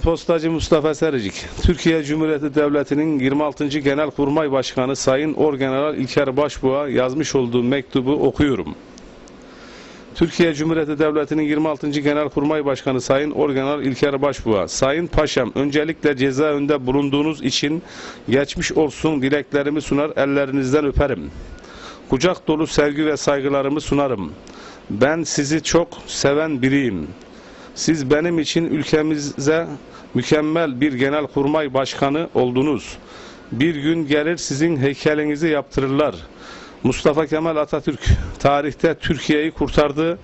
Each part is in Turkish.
Postacı Mustafa Sericik, Türkiye Cumhuriyeti Devleti'nin 26. Genelkurmay Başkanı Sayın Orgeneral İlker Başbuğ'a yazmış olduğu mektubu okuyorum. Türkiye Cumhuriyeti Devleti'nin 26. Genelkurmay Başkanı Sayın Orgeneral İlker Başbuğ'a, Sayın Paşam öncelikle cezaevinde bulunduğunuz için geçmiş olsun dileklerimi sunar ellerinizden öperim. Kucak dolu sevgi ve saygılarımı sunarım. Ben sizi çok seven biriyim. Siz benim için ülkemize mükemmel bir genelkurmay başkanı oldunuz. Bir gün gelir sizin heykelinizi yaptırırlar. Mustafa Kemal Atatürk tarihte Türkiye'yi kurtardı.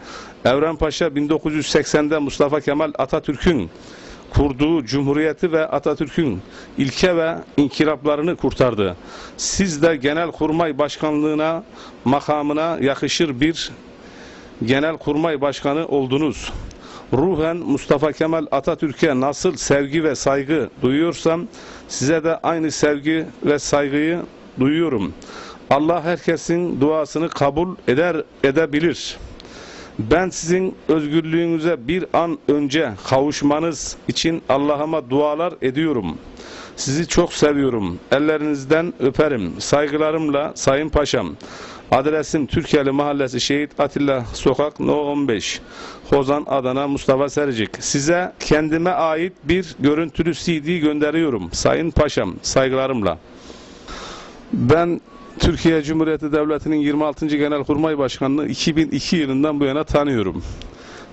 Evren Paşa 1980'de Mustafa Kemal Atatürk'ün kurduğu cumhuriyeti ve Atatürk'ün ilke ve inkılaplarını kurtardı. Siz de genelkurmay başkanlığına makamına yakışır bir genelkurmay başkanı oldunuz. Ruhen Mustafa Kemal Atatürk'e nasıl sevgi ve saygı duyuyorsam size de aynı sevgi ve saygıyı duyuyorum. Allah herkesin duasını kabul eder edebilir. Ben sizin özgürlüğünüze bir an önce kavuşmanız için Allah'ıma dualar ediyorum. Sizi çok seviyorum. Ellerinizden öperim. Saygılarımla Sayın Paşam. Adresim Türkiye'li Mahallesi Şehit Atilla Sokak No 15. Hozan Adana Mustafa Sericik. Size kendime ait bir görüntülü CD gönderiyorum. Sayın Paşam saygılarımla. Ben Türkiye Cumhuriyeti Devleti'nin 26. Genelkurmay Başkanı'nı 2002 yılından bu yana tanıyorum.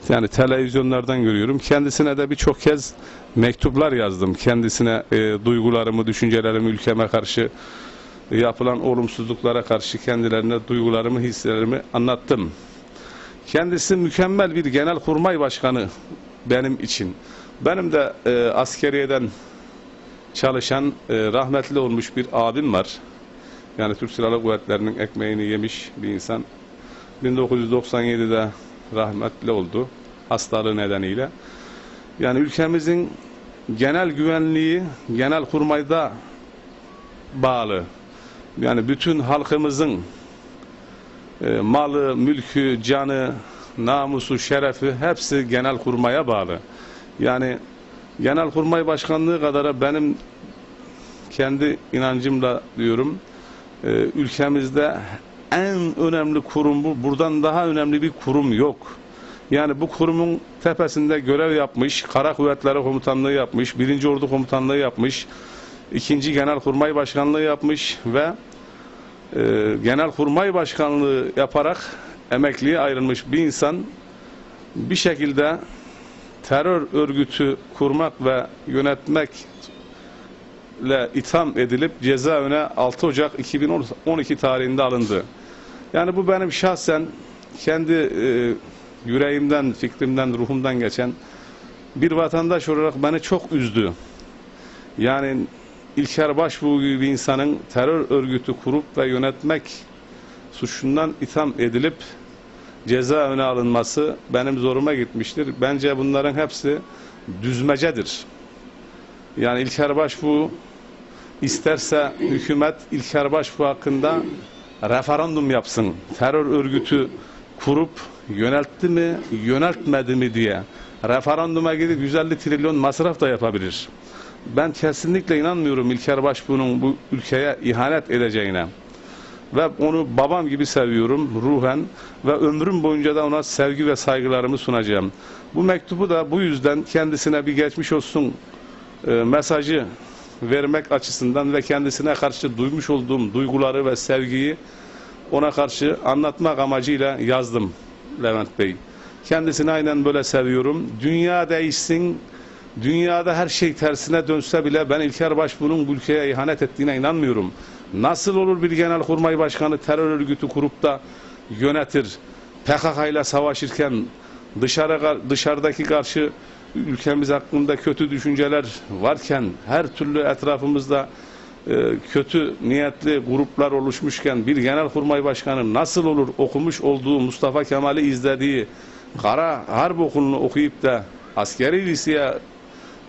Yani televizyonlardan görüyorum. Kendisine de birçok kez mektuplar yazdım. Kendisine e, duygularımı, düşüncelerimi ülkeme karşı yapılan olumsuzluklara karşı kendilerine duygularımı, hislerimi anlattım. Kendisi mükemmel bir genelkurmay başkanı benim için. Benim de e, askeriyeden çalışan e, rahmetli olmuş bir abim var. Yani Türk Silahlı Kuvvetleri'nin ekmeğini yemiş bir insan. 1997'de rahmetli oldu hastalığı nedeniyle. Yani ülkemizin genel güvenliği genel kurmayda bağlı. Yani bütün halkımızın e, malı, mülkü, canı, namusu, şerefi hepsi genel kurmaya bağlı. Yani genel kurmay başkanlığı kadar benim kendi inancımla diyorum e, ülkemizde en önemli kurum bu. Buradan daha önemli bir kurum yok. Yani bu kurumun tepesinde görev yapmış, Kara Kuvvetleri Komutanlığı yapmış, 1. Ordu Komutanlığı yapmış, 2. Genelkurmay Başkanlığı yapmış ve e, Genelkurmay Başkanlığı yaparak emekliye ayrılmış bir insan bir şekilde terör örgütü kurmak ve yönetmek ile itham edilip cezaevine 6 Ocak 2012 tarihinde alındı. Yani bu benim şahsen kendi e, yüreğimden, fikrimden, ruhumdan geçen bir vatandaş olarak beni çok üzdü. Yani İlker Başbuğ gibi insanın terör örgütü kurup ve yönetmek suçundan itham edilip cezaevine alınması benim zoruma gitmiştir. Bence bunların hepsi düzmecedir. Yani İlker Başbuğ isterse hükümet İlker Başbuğ hakkında referandum yapsın. Terör örgütü kurup yöneltti mi, yöneltmedi mi diye referanduma gidip 150 trilyon masraf da yapabilir. Ben kesinlikle inanmıyorum İlker Başbuğ'un bu ülkeye ihanet edeceğine. Ve onu babam gibi seviyorum ruhen ve ömrüm boyunca da ona sevgi ve saygılarımı sunacağım. Bu mektubu da bu yüzden kendisine bir geçmiş olsun e, mesajı vermek açısından ve kendisine karşı duymuş olduğum duyguları ve sevgiyi ona karşı anlatmak amacıyla yazdım Levent Bey. Kendisini aynen böyle seviyorum. Dünya değişsin, dünyada her şey tersine dönse bile ben İlker Başbuğ'un bu ülkeye ihanet ettiğine inanmıyorum. Nasıl olur bir genelkurmay başkanı terör örgütü kurup da yönetir, PKK ile savaşırken dışarı, dışarıdaki karşı ülkemiz hakkında kötü düşünceler varken her türlü etrafımızda e, kötü niyetli gruplar oluşmuşken bir genelkurmay başkanı nasıl olur okumuş olduğu Mustafa Kemal'i izlediği Kara Harp Okulu'nu okuyup da askeri liseye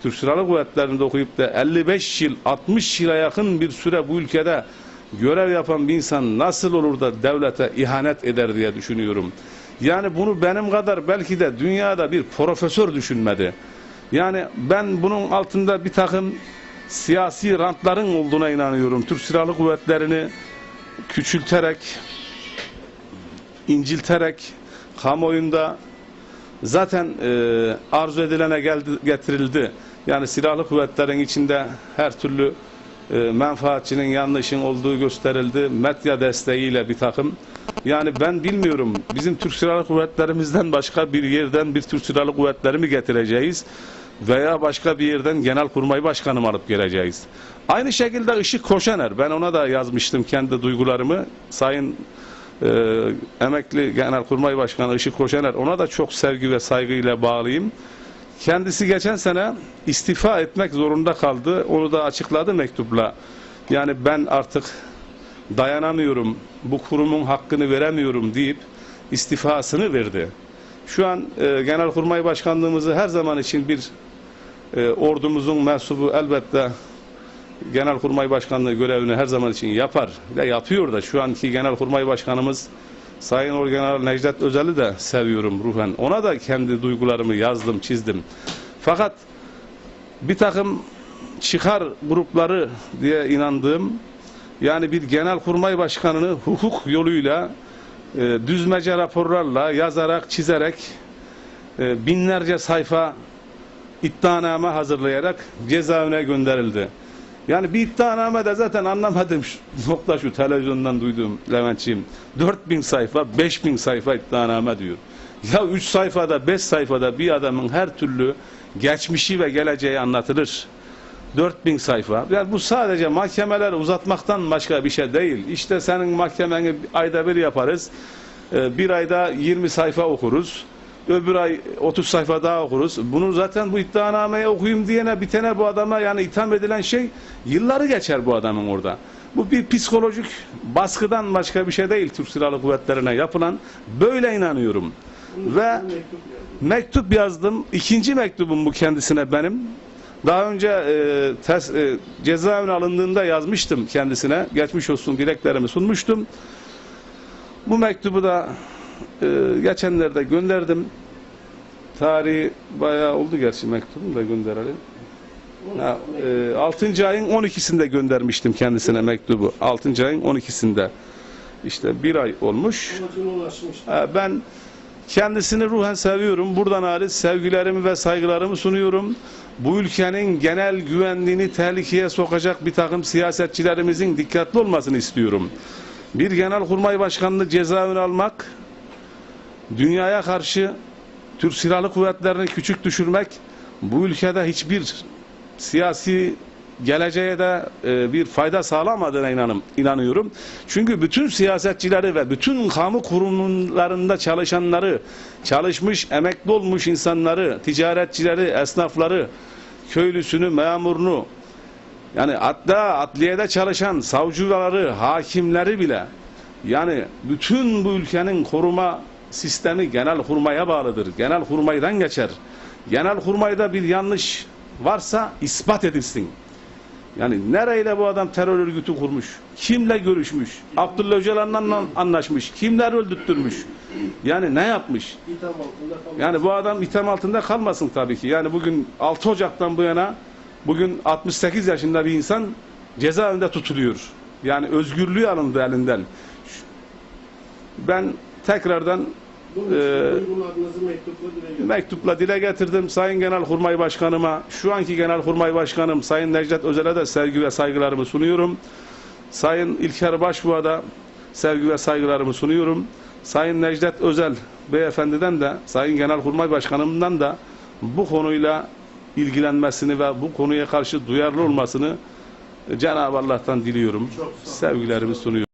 Türk Silahlı Kuvvetleri'nde okuyup da 55 yıl 60 yıla yakın bir süre bu ülkede görev yapan bir insan nasıl olur da devlete ihanet eder diye düşünüyorum. Yani bunu benim kadar belki de dünyada bir profesör düşünmedi. Yani ben bunun altında bir takım siyasi rantların olduğuna inanıyorum. Türk Silahlı Kuvvetleri'ni küçülterek, incilterek kamuoyunda zaten e, arzu edilene geldi, getirildi. Yani silahlı kuvvetlerin içinde her türlü e, menfaatçinin yanlışın olduğu gösterildi. Medya desteğiyle bir takım. Yani ben bilmiyorum bizim Türk Silahlı Kuvvetlerimizden başka bir yerden bir Türk Silahlı Kuvvetleri mi getireceğiz? Veya başka bir yerden Genelkurmay Başkanı mı alıp geleceğiz? Aynı şekilde Işık Koşener. Ben ona da yazmıştım kendi duygularımı. Sayın e, emekli Genelkurmay Başkanı Işık Koşener ona da çok sevgi ve saygıyla bağlıyım. Kendisi geçen sene istifa etmek zorunda kaldı. Onu da açıkladı mektupla. Yani ben artık dayanamıyorum, bu kurumun hakkını veremiyorum deyip istifasını verdi. Şu an e, Genelkurmay Başkanlığımızı her zaman için bir e, ordumuzun mensubu elbette Genelkurmay Başkanlığı görevini her zaman için yapar ve yapıyor da şu anki Genelkurmay Başkanımız Sayın Orgeneral Necdet Özel'i de seviyorum ruhen. Ona da kendi duygularımı yazdım, çizdim. Fakat bir takım çıkar grupları diye inandığım yani bir genelkurmay başkanını hukuk yoluyla e, düzmece raporlarla yazarak, çizerek e, binlerce sayfa iddianame hazırlayarak cezaevine gönderildi. Yani bir iddianame de zaten anlamadım nokta şu televizyondan duyduğum Leventçiğim. 4000 sayfa, 5000 sayfa iddianame diyor. Ya 3 sayfada, 5 sayfada bir adamın her türlü geçmişi ve geleceği anlatılır. 4000 sayfa. Yani bu sadece mahkemeleri uzatmaktan başka bir şey değil. İşte senin mahkemeni ayda bir yaparız. Ee, Bir ayda 20 sayfa okuruz. Öbür ay 30 sayfa daha okuruz. Bunu zaten bu iddianameyi okuyayım diyene bitene bu adama yani itham edilen şey yılları geçer bu adamın orada. Bu bir psikolojik baskıdan başka bir şey değil Türk Silahlı Kuvvetlerine yapılan. Böyle inanıyorum. Ve mektup yazdım. İkinci mektubum bu kendisine benim. Daha önce e, tes, e, cezaevine alındığında yazmıştım kendisine. Geçmiş olsun dileklerimi sunmuştum. Bu mektubu da e, geçenlerde gönderdim. Tarihi bayağı oldu gerçi mektubum da gönderelim. Ha, e, 6. ayın 12'sinde göndermiştim kendisine mektubu. 6. ayın 12'sinde. İşte bir ay olmuş. Ben kendisini ruhen seviyorum. Buradan hariç sevgilerimi ve saygılarımı sunuyorum. Bu ülkenin genel güvenliğini tehlikeye sokacak bir takım siyasetçilerimizin dikkatli olmasını istiyorum. Bir genelkurmay başkanını cezaevine almak, dünyaya karşı Türk Silahlı Kuvvetleri'ni küçük düşürmek, bu ülkede hiçbir siyasi geleceğe de e, bir fayda sağlamadığına inanım, inanıyorum. Çünkü bütün siyasetçileri ve bütün kamu kurumlarında çalışanları, çalışmış, emekli olmuş insanları, ticaretçileri, esnafları, köylüsünü, memurunu, yani hatta adliyede çalışan savcıları, hakimleri bile yani bütün bu ülkenin koruma sistemi genel kurmaya bağlıdır. Genel kurmaydan geçer. Genel kurmayda bir yanlış varsa ispat edilsin. Yani nereyle bu adam terör örgütü kurmuş? Kimle görüşmüş? Abdullah Öcalan'la anlaşmış. Kimler öldürttürmüş? Yani ne yapmış? Yani bu adam itham altında kalmasın tabii ki. Yani bugün 6 Ocak'tan bu yana bugün 68 yaşında bir insan cezaevinde tutuluyor. Yani özgürlüğü alındı elinden. Ben tekrardan Bunun uyguladığınızı mektupla dile getirin. mektupla dile getirdim Sayın Genelkurmay Başkanıma, şu anki Genelkurmay Başkanım Sayın Necdet Özel'e de sevgi ve saygılarımı sunuyorum. Sayın İlker Başbuğ'a da sevgi ve saygılarımı sunuyorum. Sayın Necdet Özel beyefendiden de Sayın Genelkurmay Başkanımdan da bu konuyla ilgilenmesini ve bu konuya karşı duyarlı olmasını Cenab-ı Allah'tan diliyorum. Sevgilerimi sunuyorum.